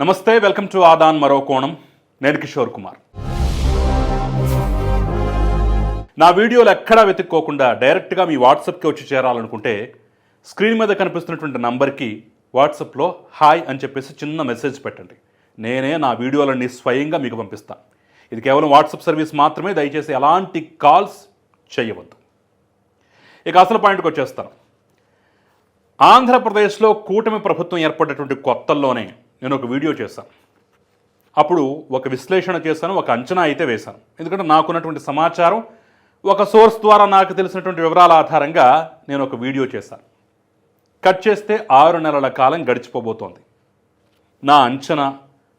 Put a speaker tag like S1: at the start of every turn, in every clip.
S1: నమస్తే welcome to Aadan మరో కోణం. నేను కిషోర్ కుమార్. నా వీడియోలు ఎక్కడా వెతుక్కోకుండా డైరెక్ట్గా మీ వాట్సాప్కి వచ్చి చేరాలనుకుంటే స్క్రీన్ మీద కనిపిస్తున్నటువంటి నంబర్కి వాట్సాప్లో హాయ్ అని చెప్పేసి చిన్న మెసేజ్ పెట్టండి. నేనే నా వీడియోలన్నీ స్వయంగా మీకు పంపిస్తాను ఇది కేవలం వాట్సాప్ సర్వీస్ మాత్రమే దయచేసి ఎలాంటి కాల్స్ చేయవద్దు. ఇక అసలు పాయింట్కి వచ్చేస్తాను. ఆంధ్రప్రదేశ్లో కూటమి ప్రభుత్వం ఏర్పడినటువంటి కొత్తల్లోనే నేను ఒక వీడియో చేశాను అప్పుడు ఒక విశ్లేషణ చేశాను ఒక అంచనా అయితే వేశాను. ఎందుకంటే నాకున్నటువంటి సమాచారం ఒక సోర్స్ ద్వారా నాకు తెలిసినటువంటి వివరాల ఆధారంగా నేను ఒక వీడియో చేశాను. కట్ చేస్తే ఆరు నెలల కాలం గడిచిపోబోతోంది. నా అంచనా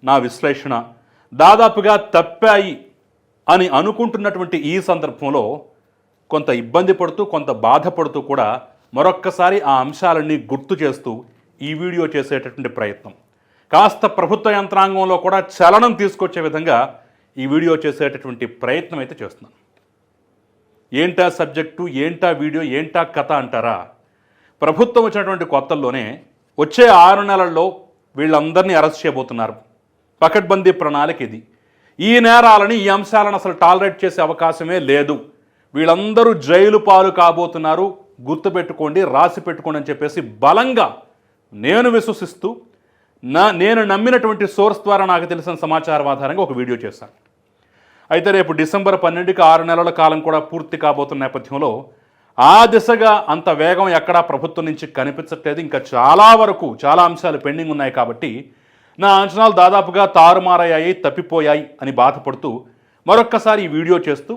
S1: నా విశ్లేషణ దాదాపుగా తప్పాయి అని అనుకుంటున్నటువంటి ఈ సందర్భంలో కొంత ఇబ్బంది పడుతూ కొంత బాధపడుతూ కూడా మరొక్కసారి ఆ అంశాలన్నీ గుర్తు చేస్తూ ఈ వీడియో చేసేటటువంటి ప్రయత్నం. కాస్త ప్రభుత్వ యంత్రాంగంలో కూడా చలనం తీసుకొచ్చే విధంగా ఈ వీడియో చేసేటటువంటి ప్రయత్నం అయితే చేస్తున్నాను ఏంటా సబ్జెక్టు ఏంటా వీడియో ఏంటా కథ అంటారా? ప్రభుత్వం వచ్చినటువంటి కొత్తల్లోనే వచ్చే ఆరు నెలల్లో వీళ్ళందరినీ అరెస్ట్ చేయబోతున్నారు. పకడ్బందీ ప్రణాళిక ఇది. ఈ నేరాలని ఈ అంశాలను అసలు టాలరేట్ చేసే అవకాశమే లేదు. వీళ్ళందరూ జైలు పాలు కాబోతున్నారు. గుర్తుపెట్టుకోండి రాసి పెట్టుకోండి అని చెప్పేసి బలంగా నేను విశ్వసిస్తూ నా నేను నమ్మినటువంటి సోర్స్ ద్వారా నాకు తెలిసిన సమాచారం ఆధారంగా ఒక వీడియో చేశాను. అయితే రేపు డిసెంబర్ పన్నెండుకి ఆరు నెలల కాలం కూడా పూర్తి కాబోతున్న నేపథ్యంలో ఆ దిశగా అంత వేగం ఎక్కడా ప్రభుత్వం నుంచి కనిపించట్లేదు. ఇంకా చాలా వరకు చాలా అంశాలు పెండింగ్ ఉన్నాయి కాబట్టి నా అంచనాలు దాదాపుగా తారుమారయ్యాయి తప్పిపోయాయి అని బాధపడుతూ మరొక్కసారి ఈ వీడియో చేస్తూ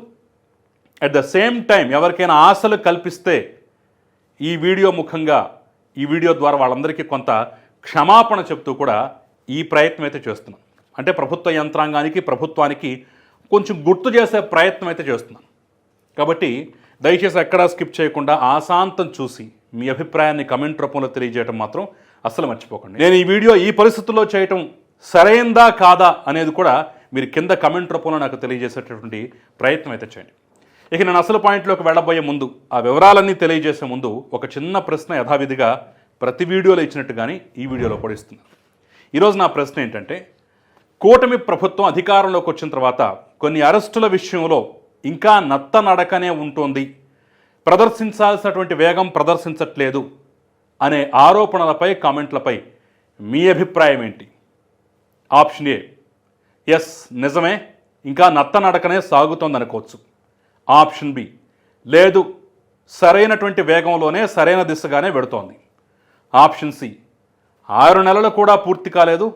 S1: అట్ ద సేమ్ టైం ఎవరికైనా ఆశలు కల్పిస్తే ఈ వీడియో ముఖంగా ఈ వీడియో ద్వారా వాళ్ళందరికీ కొంత క్షమాపణ చెప్తూ కూడా ఈ ప్రయత్నం అయితే చేస్తున్నాం. అంటే ప్రభుత్వ యంత్రాంగానికి ప్రభుత్వానికి కొంచెం గుర్తు చేసే ప్రయత్నం అయితే చేస్తున్నాను కాబట్టి దయచేసి ఎక్కడా స్కిప్ చేయకుండా ఆశాంతం చూసి మీ అభిప్రాయాన్ని కమెంట్ రూపంలో తెలియజేయడం మాత్రం అస్సలు మర్చిపోకండి. నేను ఈ వీడియో ఈ పరిస్థితుల్లో చేయటం సరైందా కాదా అనేది కూడా మీరు కింద కమెంట్ రూపంలో నాకు తెలియజేసేటటువంటి ప్రయత్నం అయితే చేయండి. ఇక నేను అసలు పాయింట్లోకి వెళ్ళబోయే ముందు ఆ వివరాలన్నీ తెలియజేసే ముందు ఒక చిన్న ప్రశ్న యథావిధిగా ప్రతి వీడియోలో ఇచ్చినట్టుగానే ఈ వీడియోలో కూడా ఇస్తున్నారు. ఈరోజు నా ప్రశ్న ఏంటంటే కూటమి ప్రభుత్వం అధికారంలోకి వచ్చిన తర్వాత కొన్ని అరెస్టుల విషయంలో ఇంకా నత్త నడకనే ఉంటుంది. ప్రదర్శించాల్సినటువంటి వేగం ప్రదర్శించట్లేదు అనే ఆరోపణలపై కామెంట్లపై మీ అభిప్రాయం ఏంటి? ఆప్షన్ ఏ ఎస్ నిజమే ఇంకా నత్త నడకనే సాగుతోందనుకోవచ్చు. ఆప్షన్ బి లేదు సరైనటువంటి వేగంలోనే సరైన దిశగానే వెడుతోంది. Option C. ఆరు నెలలు కూడా పూర్తి కాలేదు.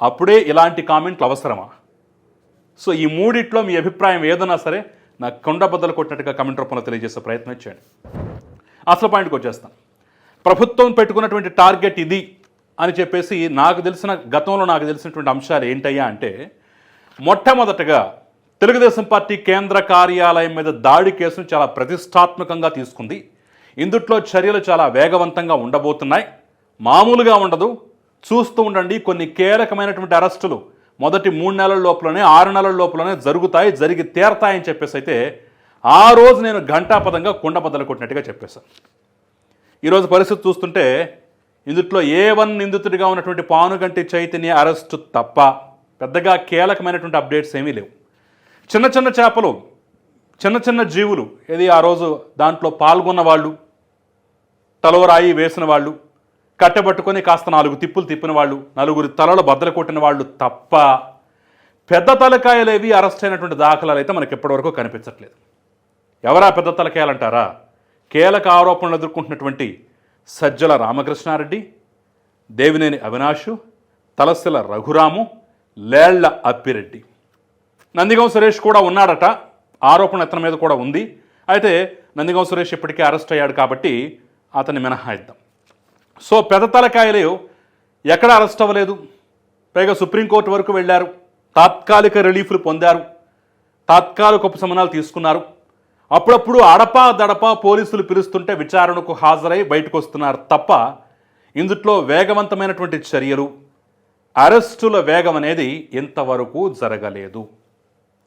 S1: అప్పుడే ఇలాంటి కామెంట్లు అవసరమా? సో ఈ మూడిట్లో మీ అభిప్రాయం ఏదన్నా సరే నాకు కొండ బద్దలు కొట్టినట్టుగా కమెంట్ రూపంలో తెలియజేసే ప్రయత్నం చేయండి. అసలు పాయింట్కి వచ్చేస్తాను ప్రభుత్వం పెట్టుకున్నటువంటి టార్గెట్ ఇది అని చెప్పేసి నాకు తెలిసిన గతంలో నాకు తెలిసినటువంటి అంశాలు ఏంటయ్యా అంటే మొట్టమొదటగా తెలుగుదేశం పార్టీ కేంద్ర కార్యాలయం మీద దాడి కేసును చాలా ప్రతిష్టాత్మకంగా తీసుకుంది. ఇందుట్లో చర్యలు చాలా వేగవంతంగా ఉండబోతున్నాయి. మామూలుగా ఉండదు. చూస్తూ ఉండండి. కొన్ని కీలకమైనటువంటి అరెస్టులు మొదటి మూడు నెలల లోపలనే ఆరు నెలల లోపలనే జరుగుతాయి జరిగి తీరతాయని చెప్పేసి అయితే ఆ రోజు నేను ఘంటాపదంగా కుండ బద్దలు కొట్టినట్టుగా చెప్పేశాను ఈరోజు పరిస్థితి చూస్తుంటే ఇందుట్లో ఏ వన్ నిందితుడిగా ఉన్నటువంటి పానుగంటి చైతన్య అరెస్టు తప్ప పెద్దగా కీలకమైనటువంటి అప్డేట్స్ ఏమీ లేవు. చిన్న చిన్న చేపలు చిన్న చిన్న జీవులు ఇది ఆ రోజు దాంట్లో పాల్గొన్న వాళ్ళు తలవరాయి వేసిన వాళ్ళు కట్టబట్టుకొని కాస్త నాలుగు తిప్పులు తిప్పిన వాళ్ళు నలుగురు తలలు బద్దలు కొట్టిన వాళ్ళు తప్ప పెద్ద తలకాయలేవి అరెస్ట్ అయినటువంటి దాఖలాలు అయితే మనకి ఇప్పటివరకు కనిపించట్లేదు. ఎవరా పెద్ద తలకాయలంటారా? కీలక ఆరోపణలు ఎదుర్కొంటున్నటువంటి సజ్జల రామకృష్ణారెడ్డి దేవినేని అవినాషు తలసిల రఘురాము లేళ్ళ అప్పిరెడ్డి. నందిగం సురేష్ కూడా ఉన్నాడట. ఆరోపణ ఇతని మీద కూడా ఉంది. అయితే నందిగం సురేష్ ఇప్పటికే అరెస్ట్ అయ్యాడు కాబట్టి అతన్ని మినహాయిద్దాం. సో పెద్ద తలకాయలు ఎక్కడ అరెస్ట్ అవ్వలేదు. పైగా సుప్రీంకోర్టు వరకు వెళ్ళారు. తాత్కాలిక రిలీఫ్లు పొందారు. తాత్కాలిక ఉపశమనాలు తీసుకున్నారు. అప్పుడప్పుడు అడపా దడపా పోలీసులు పిలుస్తుంటే విచారణకు హాజరై బయటకు వస్తున్నారు తప్ప ఇందుట్లో వేగవంతమైనటువంటి చర్యలు అరెస్టుల వేగం అనేది ఇంతవరకు జరగలేదు.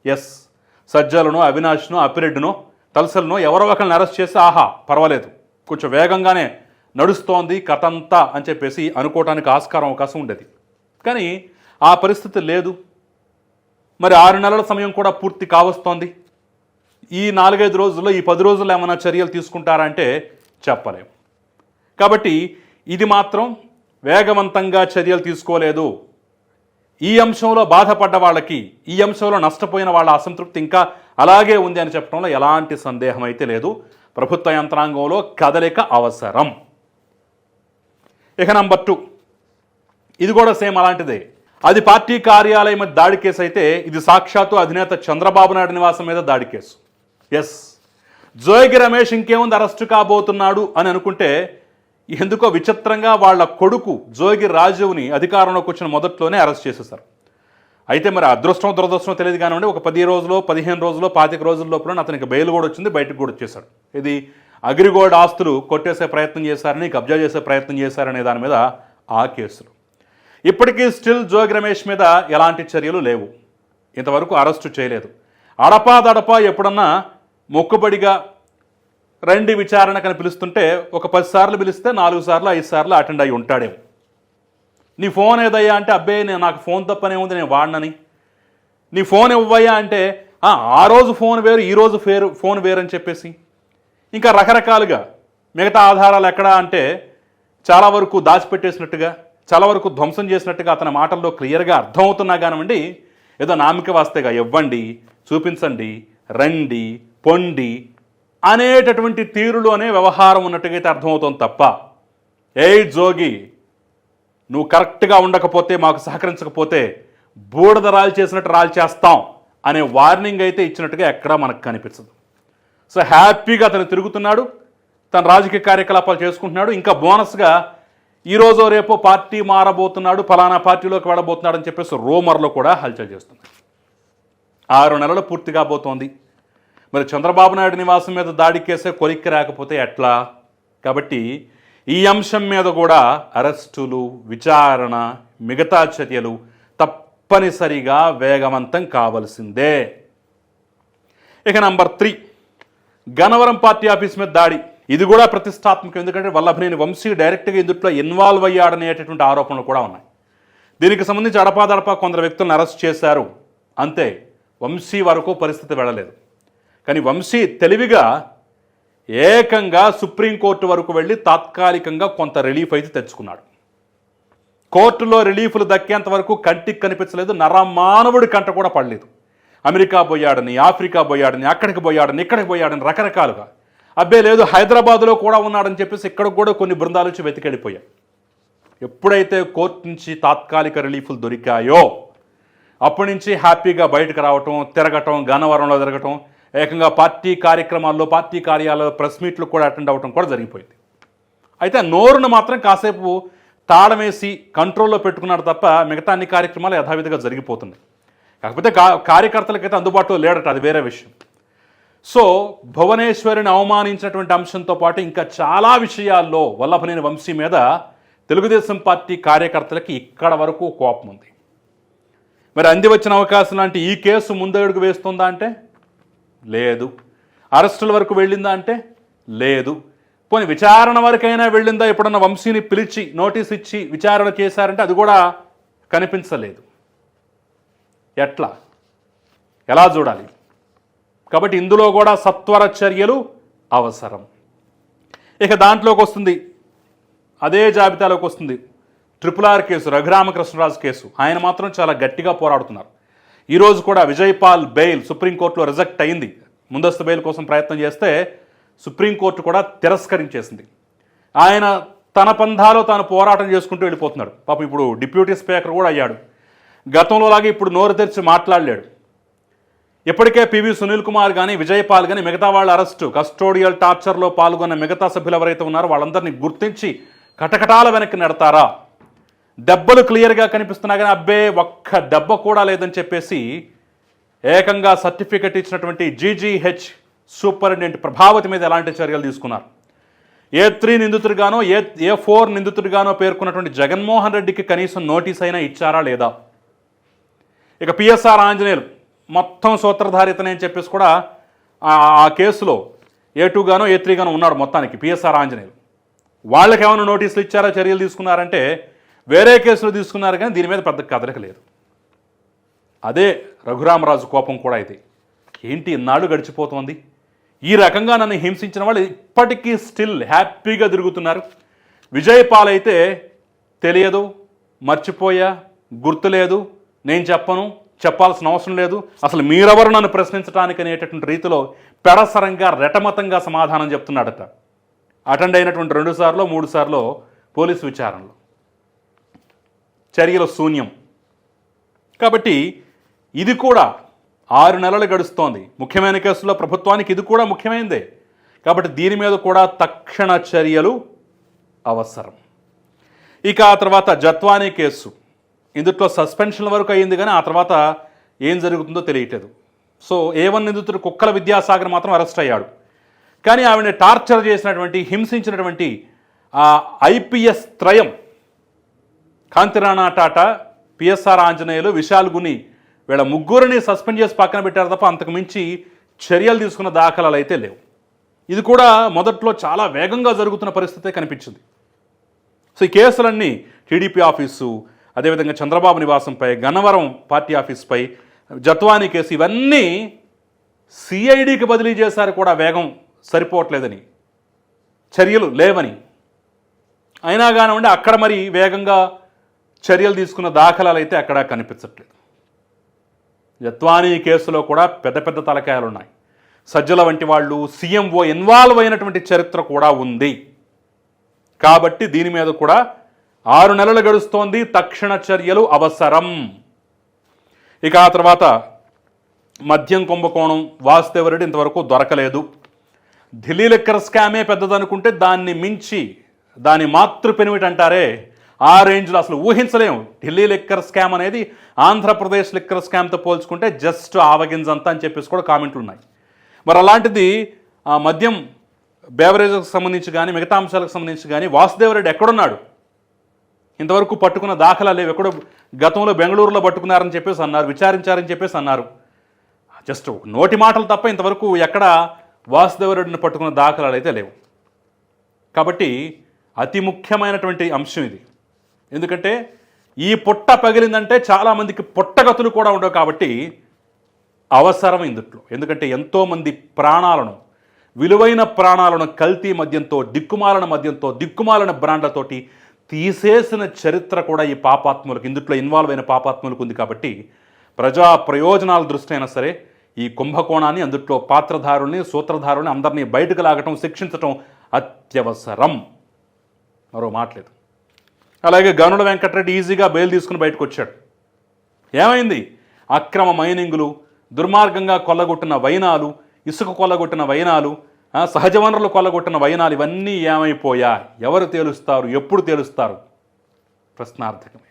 S1: ఎస్ సజ్జలను అవినాష్ను అప్పిరెడ్డినో తలసలను ఎవరో ఒకరిని అరెస్ట్ చేసి ఆహా పర్వాలేదు. కొంచెం వేగంగానే నడుస్తోంది కథంతా అని చెప్పేసి అనుకోవటానికి ఆస్కారం అవకాశం ఉండేది. కానీ ఆ పరిస్థితి లేదు. మరి ఆరు నెలల సమయం కూడా పూర్తి కావస్తోంది. ఈ నాలుగైదు రోజుల్లో ఈ పది రోజుల్లో ఏమైనా చర్యలు తీసుకుంటారంటే చెప్పలేము కాబట్టి ఇది మాత్రం వేగవంతంగా చర్యలు తీసుకోలేదు. ఈ అంశంలో బాధపడ్డ వాళ్ళకి ఈ అంశంలో నష్టపోయిన వాళ్ళ అసంతృప్తి ఇంకా అలాగే ఉంది అని చెప్పడంలో ఎలాంటి సందేహం అయితే లేదు. ప్రభుత్వ యంత్రాంగంలో కదలిక అవసరం. ఇక నంబర్ టూ. ఇది కూడా సేమ్ అలాంటిదే. అది పార్టీ కార్యాలయం మీద దాడి కేసు అయితే ఇది సాక్షాత్తు అధినేత చంద్రబాబు నాయుడు నివాసం మీద దాడి కేసు. ఎస్ జోగి రమేష్ ఇంకేముంది అరెస్టు కాబోతున్నాడు అని అనుకుంటే ఎందుకో విచిత్రంగా వాళ్ళ కొడుకు జోగి రాజుని అధికారంలోకి వచ్చిన మొదట్లోనే అరెస్ట్ చేసేసారు అయితే మరి అదృష్టం దురదృష్టం తెలియదు కానివ్వండి ఒక పది రోజులు పదిహేను రోజులు పాతిక రోజుల లోపల అతనికి బెయిల్ కూడా వచ్చింది బయటకు కూడా వచ్చేసాడు ఇది అగ్రిగోల్డ్ ఆస్తులు కొట్టేసే ప్రయత్నం చేశారని కబ్జా చేసే ప్రయత్నం చేశారనే దాని మీద ఆ కేసులు. ఇప్పటికీ స్టిల్ జోగి రమేష్ మీద ఎలాంటి చర్యలు లేవు. ఇంతవరకు అరెస్టు చేయలేదు. అడపాదడపా ఎప్పుడన్నా మొక్కుబడిగా రండి విచారణకని పిలుస్తుంటే ఒక పది సార్లు పిలిస్తే నాలుగు సార్లు ఐదు సార్లు అటెండ్ అయి ఉంటాడేమో. నీ ఫోన్ ఏదయ్యా అంటే అబ్బే నేను నాకు ఫోన్ తప్పనే ఉంది నేను వాడినని. నీ ఫోన్ ఇవ్వయ్యా అంటే "ఆ, రోజు ఫోన్ వేరు ఈ రోజు ఫేరు ఫోన్ వేరు అని చెప్పేసి. ఇంకా రకరకాలుగా మిగతా ఆధారాలు ఎక్కడ అంటే చాలా వరకు దాచిపెట్టేసినట్టుగా చాలా వరకు ధ్వంసం చేసినట్టుగా అతని మాటల్లో క్లియర్గా అర్థమవుతున్నా కానివ్వండి ఏదో నామిక వాస్తేగా ఇవ్వండి చూపించండి రండి పొండి అనేటటువంటి తీరులోనే వ్యవహారం ఉన్నట్టుగా అయితే అర్థమవుతుంది తప్ప. ఏ జోగి నువ్వు కరెక్ట్గా ఉండకపోతే మాకు సహకరించకపోతే బూడిద రాలు చేసినట్టు రాలు చేస్తాం అనే వార్నింగ్ అయితే ఇచ్చినట్టుగా ఎక్కడా మనకు కనిపించదు. సో హ్యాపీగా అతను తిరుగుతున్నాడు తన రాజకీయ కార్యకలాపాలు చేసుకుంటున్నాడు ఇంకా బోనస్గా ఈరోజు రేపో పార్టీ మారబోతున్నాడు ఫలానా పార్టీలోకి వెళ్ళబోతున్నాడు అని చెప్పేసి రోమర్లో కూడా హల్చల్ చేస్తుంది ఆరు నెలలు పూర్తి కాబోతోంది. మరి చంద్రబాబు నాయుడు నివాసం మీద దాడి కేసే కొలిక్కి రాకపోతే ఎట్లా? కాబట్టి ఈ అంశం మీద కూడా అరెస్టులు విచారణ మిగతా చర్యలు తప్పనిసరిగా వేగవంతం కావలసిందే. ఇక number three. Gannavaram party office మీద దాడి. ఇది కూడా ప్రతిష్టాత్మకం. ఎందుకంటే వల్లభనేని వంశీ డైరెక్ట్గా ఇందుట్లో ఇన్వాల్వ్ అయ్యాడనేటటువంటి ఆరోపణలు కూడా ఉన్నాయి. దీనికి సంబంధించి అడపాదడపా కొందరు వ్యక్తులను అరెస్ట్ చేశారు. అంతే. వంశీ వరకు పరిస్థితి వెళ్ళలేదు. కానీ వంశీ తెలివిగా ఏకంగా సుప్రీంకోర్టు వరకు వెళ్ళి తాత్కాలికంగా కొంత రిలీఫ్ అయితే తెచ్చుకున్నాడు. కోర్టులో రిలీఫ్లు దక్కేంత వరకు కంటికి కనిపించలేదు నరమానవుడి కంట కూడా పడలేదు. అమెరికా పోయాడని ఆఫ్రికా పోయాడని అక్కడికి పోయాడని ఇక్కడికి పోయాడని రకరకాలుగా. అబ్బే లేదు హైదరాబాద్లో కూడా ఉన్నాడని చెప్పేసి ఇక్కడ కూడా కొన్ని బృందాలు వచ్చి వెతికెళ్ళిపోయాయి. ఎప్పుడైతే కోర్టు నుంచి తాత్కాలిక రిలీఫ్లు దొరికాయో అప్పటి నుంచి హ్యాపీగా బయటకు రావటం తిరగటం గన్నవరంలో తిరగటం ఏకంగా పార్టీ కార్యక్రమాల్లో పార్టీ కార్యాలయాల్లో ప్రెస్ మీట్లు కూడా అటెండ్ అవ్వడం కూడా జరిగిపోయింది. అయితే నోరును మాత్రం కాసేపు తాళమేసి కంట్రోల్లో పెట్టుకున్నాడు తప్ప మిగతా అన్ని కార్యక్రమాలు యథావిధిగా జరిగిపోతున్నాయి. కాకపోతే కార్యకర్తలకైతే అందుబాటులో లేడట అది వేరే విషయం. సో భువనేశ్వరిని అవమానించినటువంటి అంశంతో పాటు ఇంకా చాలా విషయాల్లో వల్లభనేని వంశీ మీద తెలుగుదేశం పార్టీ కార్యకర్తలకి ఇక్కడ వరకు కోపం ఉంది. మరి అంది వచ్చిన అవకాశం లాంటి ఈ కేసు ముందడుగు వేస్తుందా అంటే? లేదు. అరెస్టుల వరకు వెళ్ళిందా అంటే లేదు. పోనీ విచారణ వరకైనా వెళ్ళిందా? ఎప్పుడన్నా వంశీని పిలిచి నోటీస్ ఇచ్చి విచారణ చేశారంటే అది కూడా కనిపించలేదు. ఎట్లా? ఎలా చూడాలి? కాబట్టి ఇందులో కూడా సత్వర చర్యలు అవసరం. ఇక దాంట్లోకి వస్తుంది. అదే జాబితాలోకి వస్తుంది. Triple R case Raghuramakrishnaraju case. ఆయన మాత్రం చాలా గట్టిగా పోరాడుతున్నారు. ఈరోజు కూడా విజయపాల్ బెయిల్ సుప్రీంకోర్టులో రిజెక్ట్ అయింది. ముందస్తు బెయిల్ కోసం ప్రయత్నం చేస్తే సుప్రీంకోర్టు కూడా తిరస్కరించేసింది. ఆయన తన పంధాలో తాను పోరాటం చేసుకుంటూ వెళ్ళిపోతున్నాడు. పాపం ఇప్పుడు డిప్యూటీ స్పీకర్ కూడా అయ్యాడు. గతంలోలాగే ఇప్పుడు నోరు తెరిచి మాట్లాడలేడు. ఇప్పటికే పివి సునీల్ కుమార్ కానీ విజయపాల్ కానీ మిగతా వాళ్ళ అరెస్టు కస్టోడియల్ టార్చర్లో పాల్గొన్న మిగతా సభ్యులు ఎవరైతే ఉన్నారో వాళ్ళందరినీ గుర్తించి కటకటాల వెనక్కి నెడతారా? దెబ్బలు క్లియర్గా కనిపిస్తున్నా కానీ అబ్బే ఒక్క దెబ్బ కూడా లేదని చెప్పేసి ఏకంగా సర్టిఫికెట్ ఇచ్చినటువంటి జీజీహెచ్ సూపరింటెండెంట్ ప్రభావతి మీద ఎలాంటి చర్యలు తీసుకున్నారు? ఏ త్రీ నిందితుడిగానో ఏ ఏ ఫోర్ నిందితుడిగానో పేర్కొన్నటువంటి జగన్మోహన్ రెడ్డికి కనీసం నోటీస్ అయినా ఇచ్చారా లేదా? ఇక పిఎస్ఆర్ ఆంజనేయులు మొత్తం సూత్రధారితనే అని చెప్పేసి కూడా ఆ- కేసులో ఏ టూగానో ఏ త్రీ గానో ఉన్నాడు మొత్తానికి పిఎస్ఆర్ ఆంజనేయులు. వాళ్ళకి ఏమైనా నోటీసులు ఇచ్చారా చర్యలు తీసుకున్నారంటే వేరే కేసులు తీసుకున్నారు కానీ దీని మీద పెద్ద కదలిక లేదు. అదే రఘురామరాజు కోపం కూడా ఇది. ఏంటి ఇన్నాళ్ళు గడిచిపోతోంది? ఈ రకంగా నన్ను హింసించిన వాళ్ళు ఇప్పటికీ స్టిల్ హ్యాపీగా తిరుగుతున్నారు. విజయపాల్ అయితే తెలియదు మర్చిపోయా గుర్తులేదు నేను చెప్పను చెప్పాల్సిన అవసరం లేదు. అసలు మీరెవరు నన్ను ప్రశ్నించడానికి అనేటటువంటి రీతిలో పెడసరంగా రెటమతంగా సమాధానం చెప్తున్నాడట. అటెండ్ అయినటువంటి రెండు సార్లు మూడు సార్లు పోలీసు విచారణలో. చర్యల శూన్యం. కాబట్టి ఇది కూడా ఆరు నెలలు గడుస్తోంది. ముఖ్యమైన కేసుల్లో ప్రభుత్వానికి ఇది కూడా ముఖ్యమైనదే కాబట్టి దీని మీద కూడా తక్షణ చర్యలు అవసరం. ఇక ఆ తర్వాత జత్వానీ కేసు. ఇందుట్లో సస్పెన్షన్ వరకు అయ్యింది కానీ ఆ తర్వాత ఏం జరుగుతుందో తెలియట్లేదు. సో ఏ వన్ నిందితుడు కుక్కల విద్యాసాగర్ మాత్రం అరెస్ట్ అయ్యాడు. కానీ ఆవిడని టార్చర్ చేసినటువంటి హింసించినటువంటి ఆ ఐపీఎస్ త్రయం కాంతిరాణా టాటా పిఎస్ఆర్ ఆంజనేయులు విశాల్ గుని వీళ్ళ ముగ్గురిని సస్పెండ్ చేసి పక్కన పెట్టారు తప్ప అంతకు మించి చర్యలు తీసుకున్న దాఖలాలు అయితే లేవు. ఇది కూడా మొదట్లో చాలా వేగంగా జరుగుతున్న పరిస్థితే కనిపించింది. సో ఈ కేసులన్నీ టీడీపీ ఆఫీసు అదేవిధంగా చంద్రబాబు నివాసంపై గన్నవరం పార్టీ ఆఫీస్పై జత్వానీ కేసు ఇవన్నీ సిఐడికి బదిలీ చేశారు కూడా వేగం సరిపోవట్లేదని చర్యలు లేవని. అయినా కానివ్వండి అక్కడ మరి వేగంగా చర్యలు తీసుకున్న దాఖలాలు అయితే అక్కడ కనిపించట్లేదు. జత్వానీ కేసులో కూడా పెద్ద పెద్ద తలకాయలు ఉన్నాయి సజ్జల వంటి వాళ్ళు సీఎంఓ ఇన్వాల్వ్ అయినటువంటి చరిత్ర కూడా ఉంది. కాబట్టి దీని మీద కూడా ఆరు నెలలు గడుస్తోంది తక్షణ చర్యలు అవసరం. ఇక ఆ తర్వాత మద్యం కుంభకోణం వాసుదేవరెడ్డి ఇంతవరకు దొరకలేదు. ఢిల్లీ లెక్కర్ స్కామే పెద్దదనుకుంటే దాన్ని మించి దాని మాతృ పెనిమిటి అంటారే ఆ రేంజ్లో అసలు ఊహించలేము. ఢిల్లీ లిక్కర్ స్కామ్ అనేది ఆంధ్రప్రదేశ్ లిక్కర్ స్కామ్తో పోల్చుకుంటే జస్ట్ ఆవగింజంతా అని చెప్పేసి కూడా కామెంట్లు ఉన్నాయి. మరి అలాంటిది ఆ మద్యం బేవరేజ్కి సంబంధించి కానీ మిగతా అంశాలకు సంబంధించి కానీ వాసుదేవరెడ్డి ఎక్కడున్నాడు? ఇంతవరకు పట్టుకున్న దాఖలా లేవు. ఎక్కడో గతంలో బెంగళూరులో పట్టుకున్నారని చెప్పేసి అన్నారు విచారించారని చెప్పేసి అన్నారు. జస్ట్ నోటి మాటలు తప్ప ఇంతవరకు ఎక్కడ వాసుదేవరెడ్డిని పట్టుకున్న దాఖలాలు అయితే లేవు. కాబట్టి అతి ముఖ్యమైనటువంటి అంశం ఇది. ఎందుకంటే ఈ పొట్ట పగిలిందంటే చాలామందికి పుట్టగతులు కూడా ఉండవు కాబట్టి అవసరం ఇందుట్లో. ఎందుకంటే ఎంతోమంది ప్రాణాలను విలువైన ప్రాణాలను కల్తీ మద్యంతో దిక్కుమాలన మద్యంతో దిక్కుమాలన బ్రాండ్లతోటి తీసేసిన చరిత్ర కూడా ఈ పాపాత్ములకు ఇందుట్లో ఇన్వాల్వ్ అయిన పాపాత్ములకు ఉంది కాబట్టి ప్రజా ప్రయోజనాల దృష్టి అయినా సరే ఈ కుంభకోణాన్ని అందుట్లో పాత్రధారుల్ని సూత్రధారుల్ని అందరినీ బయటకు లాగటం శిక్షించటం అత్యవసరం. మరో మాట్లేదు. అలాగే గనుల వెంకటరెడ్డి ఈజీగా బెయిల్ తీసుకుని బయటకు వచ్చాడు. ఏమైంది? అక్రమ మైనింగులు దుర్మార్గంగా కొల్లగొట్టిన వైనాలు ఇసుక కొల్లగొట్టిన వైనాలు సహజ వనరులు కొల్లగొట్టిన వైనాలు ఇవన్నీ ఏమైపోయా? ఎవరు తేలుస్తారు? ఎప్పుడు తేలుస్తారు? ప్రశ్నార్థకమే.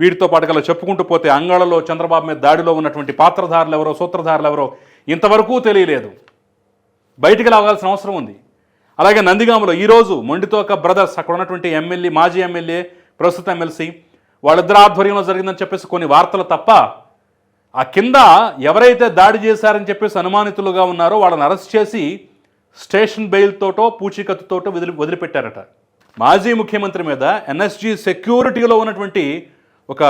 S1: వీటితో పాటు గల చెప్పుకుంటూ పోతే అంగళలో చంద్రబాబు మీద దాడిలో ఉన్నటువంటి పాత్రధారులు ఎవరో సూత్రధారులు ఎవరో ఇంతవరకు తెలియలేదు. బయటికి లాగాల్సిన అవసరం ఉంది. అలాగే నందిగామలో ఈరోజు మొండితోక బ్రదర్స్ అక్కడ ఉన్నటువంటి ఎమ్మెల్యే మాజీ ఎమ్మెల్యే ప్రస్తుత ఎమ్మెల్సీ వాళ్ళిద్దరు ఆధ్వర్యంలో జరిగిందని చెప్పేసి కొన్ని వార్తలు తప్ప ఆ కింద ఎవరైతే దాడి చేశారని చెప్పేసి అనుమానితులుగా ఉన్నారో వాళ్ళని అరెస్ట్ చేసి స్టేషన్ బెయిల్తోటో పూచీకత్తుతోటో వదిలి వదిలిపెట్టారట. మాజీ ముఖ్యమంత్రి మీద ఎన్ఎస్జీ సెక్యూరిటీలో ఉన్నటువంటి ఒక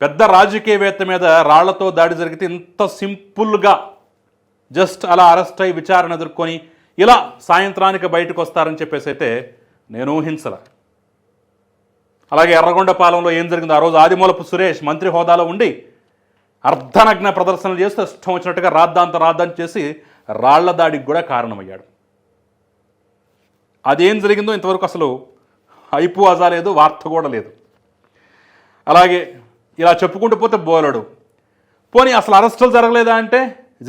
S1: పెద్ద రాజకీయవేత్త మీద రాళ్ళతో దాడి జరిగితే ఇంత సింపుల్గా జస్ట్ అలా అరెస్ట్ అయి విచారణ ఎదుర్కొని ఇలా సాయంత్రానికి బయటకు వస్తారని చెప్పేసి అయితే నేను ఊహించల. అలాగే ఎర్రగొండపాలెంలో ఏం జరిగిందో ఆ రోజు ఆదిమూలపు సురేష్ మంత్రి హోదాలో ఉండి అర్ధనగ్న ప్రదర్శనలు చేస్తూ ఇష్టం వచ్చినట్టుగా రాద్దాంత రాద్దాంత చేసి రాళ్ళ దాడికి కూడా కారణమయ్యాడు. అదేం జరిగిందో ఇంతవరకు అసలు అయిపు అజా లేదు వార్త కూడా లేదు. అలాగే ఇలా చెప్పుకుంటూ పోతే బోలడు. పోనీ అసలు అరెస్టులు జరగలేదా అంటే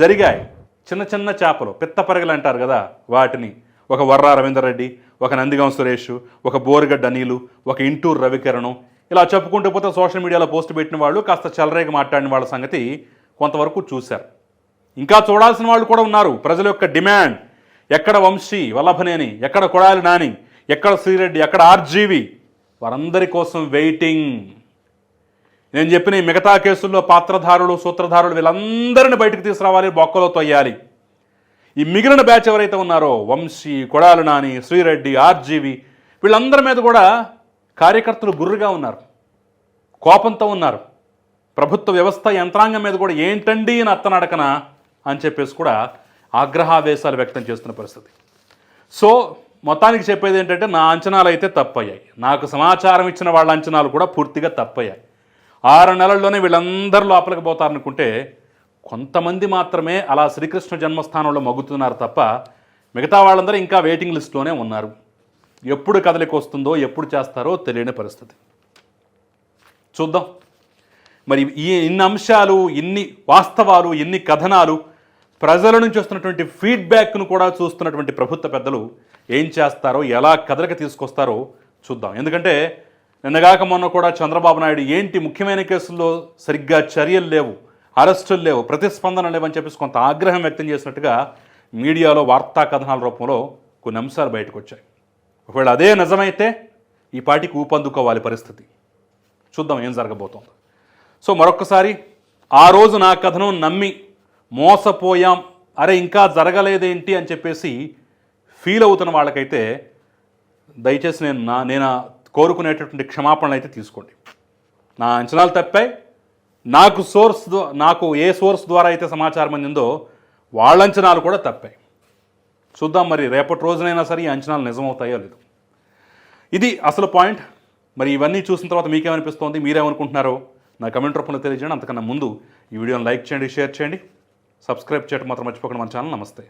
S1: జరిగాయి. చిన్న చిన్న చేపలు పిత్తపరగలు అంటారు కదా వాటిని. ఒక వర్రా రవీందర్ రెడ్డి ఒక నందిగం సురేష్ ఒక బోరుగడ్డ అనిలు ఒక ఇంటూరు రవికిరణం. ఇలా చెప్పుకుంటూ పోతే సోషల్ మీడియాలో పోస్ట్ పెట్టిన వాళ్ళు కాస్త చలరేగా మాట్లాడిన వాళ్ళ సంగతి కొంతవరకు చూశారు. ఇంకా చూడాల్సిన వాళ్ళు కూడా ఉన్నారు. ప్రజల యొక్క డిమాండ్. ఎక్కడ వంశీ వల్లభనేని ఎక్కడ కొడాలి నాని ఎక్కడ శ్రీరెడ్డి ఎక్కడ ఆర్జీవి? వారందరి కోసం వెయిటింగ్. నేను చెప్పిన ఈ మిగతా కేసుల్లో పాత్రధారులు సూత్రధారులు వీళ్ళందరిని బయటకు తీసుకురావాలి బొక్కలో తొయ్యాలి ఈ మిగిలిన బ్యాచ్ ఎవరైతే ఉన్నారో వంశీ కొడాలి నాని శ్రీరెడ్డి ఆర్జీవి వీళ్ళందరి మీద కూడా కార్యకర్తలు గుర్రుగా ఉన్నారు. కోపంతో ఉన్నారు. ప్రభుత్వ వ్యవస్థ యంత్రాంగం మీద కూడా ఏంటండి అని అత్తనడకన అని చెప్పేసి కూడా ఆగ్రహావేశాలు వ్యక్తం చేస్తున్న పరిస్థితి. సో మొత్తానికి చెప్పేది ఏంటంటే నా అంచనాలు అయితే తప్పయ్యాయి. నాకు సమాచారం ఇచ్చిన వాళ్ళ అంచనాలు కూడా పూర్తిగా తప్పయ్యాయి. ఆరు నెలల్లోనే వీళ్ళందరూ లోపలికి పోతారనుకుంటే కొంతమంది మాత్రమే అలా శ్రీకృష్ణ జన్మస్థానంలో మగ్గుతున్నారు తప్ప మిగతా వాళ్ళందరూ ఇంకా వెయిటింగ్ లిస్ట్లోనే ఉన్నారు. ఎప్పుడు కదలికి వస్తుందో ఎప్పుడు చేస్తారో తెలియని పరిస్థితి. చూద్దాం. మరి ఈ ఇన్ని అంశాలు ఇన్ని వాస్తవాలు ఇన్ని కథనాలు ప్రజల నుంచి వస్తున్నటువంటి ఫీడ్బ్యాక్ను కూడా చూస్తున్నటువంటి ప్రభుత్వ పెద్దలు ఏం చేస్తారో ఎలా కదలిక తీసుకొస్తారో చూద్దాం. ఎందుకంటే నిన్నగాక మొన్న కూడా చంద్రబాబు నాయుడు ఏంటి ముఖ్యమైన కేసుల్లో సరిగ్గా చర్యలు లేవు అరెస్టులు లేవు ప్రతిస్పందన లేవని చెప్పేసి కొంత ఆగ్రహం వ్యక్తం చేసినట్టుగా మీడియాలో వార్తా కథనాల రూపంలో కొన్ని అంశాలు బయటకు వచ్చాయి ఒకవేళ అదే నిజమైతే ఈ పాటికి ఊపందుకోవాలి పరిస్థితి. చూద్దాం ఏం జరగబోతోంది. సో మరొకసారి ఆ రోజు నా కథను నమ్మి మోసపోయాం అరే ఇంకా జరగలేదేంటి అని చెప్పేసి ఫీల్ అవుతున్న వాళ్ళకైతే దయచేసి నేను నా నేను కోరుకునేటటువంటి క్షమాపణలు అయితే తీసుకోండి. నా అంచనాలు తప్పాయి. నాకు సోర్స్ నాకు ఏ సోర్స్ ద్వారా అయితే సమాచారం అందిందో వాళ్ళ అంచనాలు కూడా తప్పాయి. చూద్దాం మరి రేపటి రోజునైనా సరే ఈ అంచనాలు నిజమవుతాయో లేదు. ఇది అసలు పాయింట్. మరి ఇవన్నీ చూసిన తర్వాత మీకేమనిపిస్తోంది? మీరేమనుకుంటున్నారో నా కమెంట్ రూపంలో తెలియజేయండి. అంతకన్నా ముందు ఈ వీడియోని లైక్ చేయండి షేర్ చేయండి. సబ్స్క్రైబ్ చేయడం మాత్రం మర్చిపోకండి. మన ఛానల్ నమస్తే.